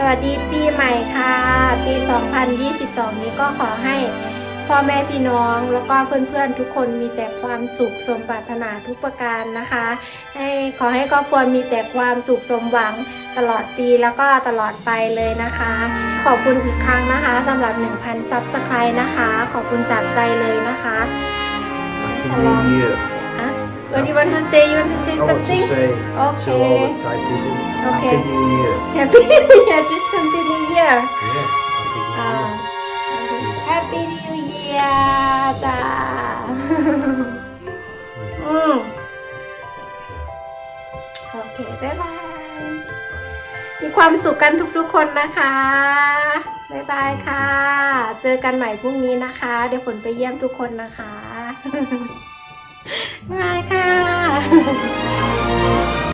สวัสดีปีใหม่ค่ะ ปี 2022 นี้ก็ขอให้พ่อแม่พี่น้องแล้วก็เพื่อนๆทุกคนมีแต่ความสุขสมปรารถนาทุกประการนะคะ ให้ขอให้ครอบครัวมีแต่ความสุขสมหวังตลอดปีแล้วก็ตลอดไปเลยนะคะ ขอบคุณอีกครั้งนะคะสำหรับ 1,000ซับสไครต์นะคะ ขอบคุณจากใจเลยนะคะ Happy New Year. อะ What do you want to say you want to say I want to something say to all Okay. the Thai people, Okay. Happy New Year. Happy New Year just Happy New Year Yeah, Happy New อ่า Year. Happy New Year จ้า อืม โอเค บ๊ายบาย มีความสุขกันทุกๆคนนะคะ บ๊ายบายค่ะ เจอกันใหม่พรุ่งนี้นะคะ เดี๋ยวฝนไปเยี่ยมทุกคนนะคะ บ๊ายบายค่ะ 呵 呵